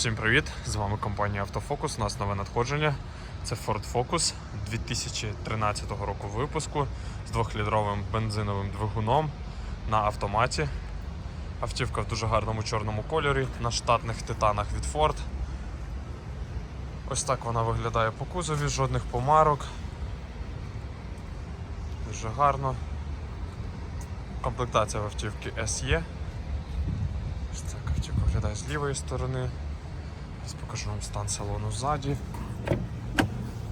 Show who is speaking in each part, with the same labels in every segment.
Speaker 1: Всім привіт! З вами компанія Автофокус. У нас нове надходження. Це Ford Focus 2013 року випуску з 2-літровим бензиновим двигуном на автоматі. Автівка в дуже гарному чорному кольорі на штатних титанах від Ford. Ось так вона виглядає по кузові, жодних помарок. Дуже гарно. Комплектація в автівки SE. Ось так автівка виглядає з лівої сторони. Зараз покажу вам стан салону ззаді.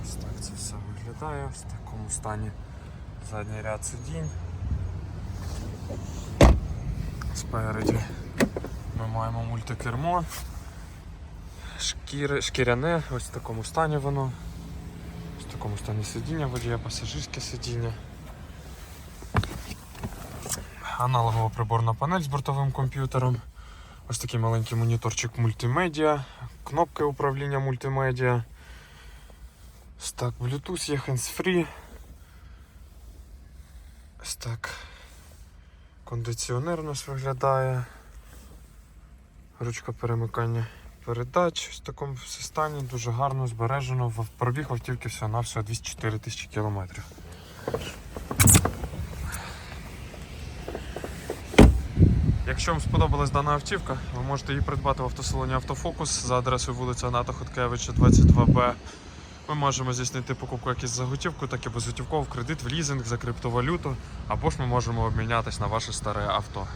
Speaker 1: Ось так це все виглядає в такому стані задній ряд сидінь. Спереді ми маємо мультикермо. Шкіри, шкіряне, ось в такому стані воно. Ось в такому стані сидіння, водія пасажирське сидіння. Аналогова приборна панель з бортовим комп'ютером. Ось такий маленький моніторчик мультимедіа, кнопки управління мультимедіа. Ось Bluetooth є hands-free. Ось так. Кондиціонер у нас виглядає. Ручка перемикання передач в такому стані, дуже гарно збережено. Пробіг автівки всього на всього 204 тисячі кілометрів. Якщо вам сподобалась дана автівка, ви можете її придбати в автосалоні Автофокус за адресою вулиця Ната Хоткевича, 22Б. Ми можемо здійснити покупку як із за готівку, так і безготівково в кредит, в лізинг за криптовалюту, або ж ми можемо обмінятись на ваше старе авто.